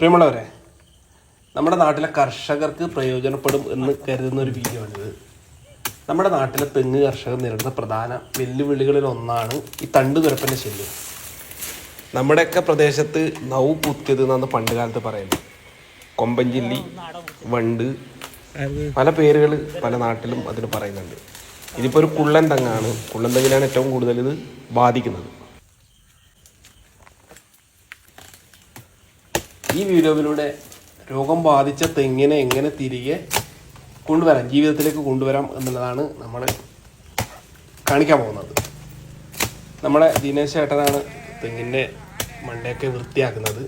പ്രിയമുള്ളവരെ നമ്മുടെ നാട്ടിലെ കർഷകർക്ക് പ്രയോജനപ്പെടും എന്ന് കരുതുന്ന ഒരു വീഡിയോ ആണിത്. നമ്മുടെ നാട്ടിലെ തെങ്ങ് കർഷകർ നേരിടുന്ന പ്രധാന വെല്ലുവിളികളിൽ ഒന്നാണ് ഈ തണ്ട് തുരപ്പന്റെ ശല്യം. നമ്മുടെയൊക്കെ പ്രദേശത്ത് നൗ കുത്തിയത് എന്നാണ് പണ്ട് കാലത്ത് പറയുന്നത്. കൊമ്പഞ്ചില്ലി വണ്ട് പല പേരുകൾ പല നാട്ടിലും അതിന് പറയുന്നുണ്ട്. ഇതിപ്പോൾ ഒരു കുള്ളൻ തെങ്ങാണ്. കുള്ളൻ തെങ്ങിനാണ് ഏറ്റവും കൂടുതൽ ഇത് ബാധിക്കുന്നത്. ഈ വീഡിയോയിലൂടെ രോഗം ബാധിച്ച തെങ്ങിനെ എങ്ങനെ തിരികെ കൊണ്ടുവരാം ജീവിതത്തിലേക്ക് കൊണ്ടുവരാം എന്നുള്ളതാണ് നമ്മൾ കാണിക്കാൻ പോകുന്നത്. നമ്മുടെ ദിനേശ് ചേട്ടനാണ് തെങ്ങിന്റെ മണ്ടയൊക്കെ വൃത്തിയാക്കുന്നത്.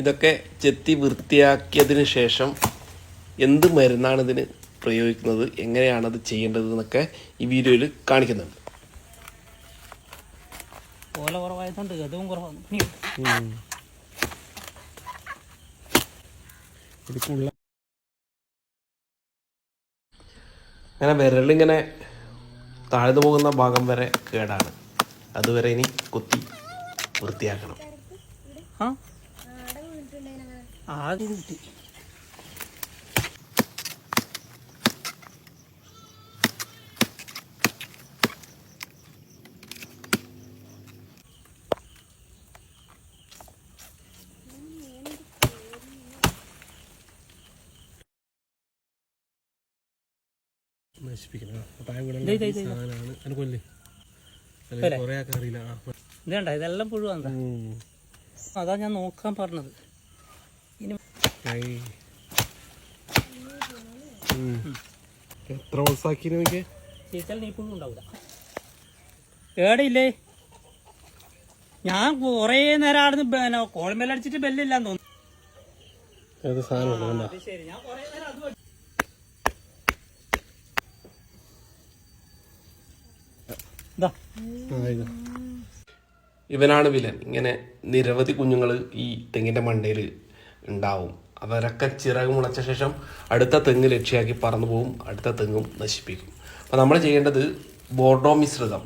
ഇതൊക്കെ ചെത്തി വൃത്തിയാക്കിയതിന് ശേഷം എന്ത് മരുന്നാണ് ഇതിന് പ്രയോഗിക്കുന്നത് എങ്ങനെയാണത് ചെയ്യേണ്ടത് എന്നൊക്കെ ഈ വീഡിയോയിൽ കാണിക്കുന്നുണ്ട്. ഓല കുറവായതുകൊണ്ട് അതും കുറവാണ് അങ്ങനെ വിരലിങ്ങനെ താഴ്ന്നു പോകുന്ന ഭാഗം വരെ കേടാണ്. അതുവരെ ഇനി കുത്തി വൃത്തിയാക്കണം. ആ. കിട്ടി നശിപ്പിക്കണം. സാധനമാണ്. അതിന് കൊല്ല്. അല്ലേ? കുറേ ആൾക്കാർ അറിയില്ല ആ, ഇതേണ്ട ഇതെല്ലാം പുഴുവാന്താ ഉം. അതാ ഞാൻ നോക്കാൻ പറഞ്ഞത്. ഇനി. എത്ര ദിവസമാക്കി നോക്കിയേ ചീത്തൽ നീ പുഴു ഉണ്ടാവില്ല ഏടില്ലേ? ഞാൻ കുറേ നേരം ആടുന്ന് പിന്നെ കോൾമേലടിച്ചിട്ട് ബെല്ലില്ലാന്ന് തോന്നുന്നു ഏത് സാധനമുണ്ട് കണ്ടോ അത് ശരി ഞാൻ കുറേ നേരം അത് ഇതാ ഇവനാണ് വിലൻ ഇങ്ങനെ നിരവധി കുഞ്ഞുങ്ങൾ ഈ തെങ്ങിന്റെ മണ്ടയിൽ ഉണ്ടാവും. അവരൊക്കെ ചിറക് മുളച്ച ശേഷം അടുത്ത തെങ്ങ് ലക്ഷ്യമാക്കി പറന്നു പോകും അടുത്ത തെങ്ങും നശിപ്പിക്കും. അപ്പോൾ നമ്മൾ ചെയ്യേണ്ടത് ബോർഡോ മിശ്രിതം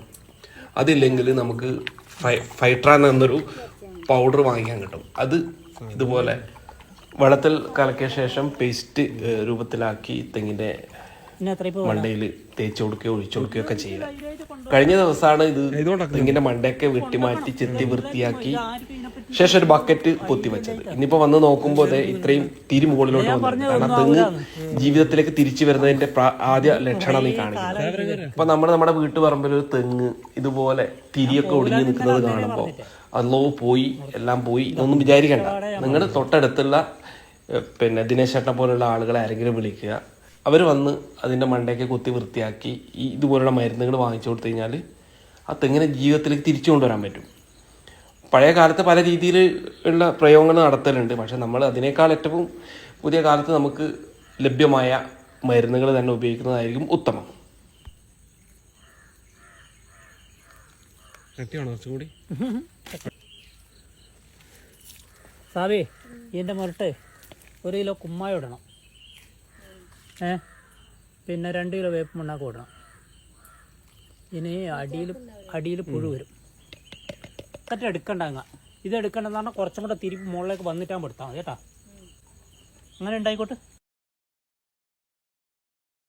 അതില്ലെങ്കിൽ നമുക്ക് ഫൈ ഫൈട്രാൻ എന്നൊരു പൗഡർ വാങ്ങിക്കാൻ കിട്ടും. അത് ഇതുപോലെ വെള്ളത്തിൽ കലക്കിയ ശേഷം പേസ്റ്റ് രൂപത്തിലാക്കി തെങ്ങിന്റെ മണ്ടയിൽ തേച്ച് കൊടുക്കുകയോ ഒഴിച്ചു കൊടുക്കുകയോ ഒക്കെ ചെയ്യുക. കഴിഞ്ഞ ദിവസമാണ് ഇത് തെങ്ങിന്റെ മണ്ടയൊക്കെ വെട്ടിമാറ്റി ചെത്തി വൃത്തിയാക്കി ശേഷം ഒരു ബക്കറ്റ് പൊത്തി വെച്ചത്. ഇനിയിപ്പോ വന്ന് നോക്കുമ്പോൾ ഇത്രയും തിരി മുകളിലോട്ട് വന്നു കാരണം തെങ്ങ് ജീവിതത്തിലേക്ക് തിരിച്ചു വരുന്നതിന്റെ ആദ്യ ലക്ഷണം നീ കാണിക്കുന്നത്. അപ്പൊ നമ്മൾ നമ്മുടെ വീട്ടുപറമ്പിൽ ഒരു തെങ്ങ് ഇതുപോലെ തിരിയൊക്കെ ഒടിഞ്ഞു നിൽക്കുന്നത് കാണുമ്പോൾ അല്ലോ പോയി എല്ലാം പോയി ഇതൊന്നും വിചാരിക്കണ്ട. നിങ്ങൾ തൊട്ടടുത്തുള്ള പിന്നെ ദിനേശ് ചേട്ടനെ പോലുള്ള ആളുകളെ ആരെങ്കിലും വിളിക്കുക. അവർ വന്ന് അതിന്റെ മണ്ടയൊക്കെ കുത്തി വൃത്തിയാക്കി ഈ ഇതുപോലുള്ള മരുന്നുകൾ വാങ്ങിച്ചു കൊടുത്തു കഴിഞ്ഞാൽ ആ തെങ്ങിനെ ജീവിതത്തിലേക്ക് തിരിച്ചു കൊണ്ടുവരാൻ പറ്റും. പഴയ കാലത്ത് പല രീതിയിൽ ഉള്ള പ്രയോഗങ്ങൾ നടത്തലുണ്ട്. പക്ഷെ നമ്മൾ അതിനേക്കാൾ ഏറ്റവും പുതിയ കാലത്ത് നമുക്ക് ലഭ്യമായ മരുന്നുകൾ തന്നെ ഉപയോഗിക്കുന്നതായിരിക്കും ഉത്തമം. കുറച്ചുകൂടി? സാബി ഇതിന്റെ മുരട്ട് ഒരു കിലോ കുമ്മായ ഇടണം. പിന്നെ രണ്ട് കിലോ വേപ്പ് മണ്ണാക്ക് ഇടണം ഇനി അടിയിൽ അടിയിൽ പുഴു വരും. കറ്റ എടുക്കണ്ട അങ്ങ. ഇത് എടുക്കണ്ടെന്ന് പറഞ്ഞാൽ കുറച്ചും കൂടെ തിരിപ്പ് മുകളിലേക്ക് വന്നിട്ടാകുമ്പോൾ എടുത്താൽ മതി കേട്ടാ. അങ്ങനെ ഉണ്ടായിക്കോട്ടെ.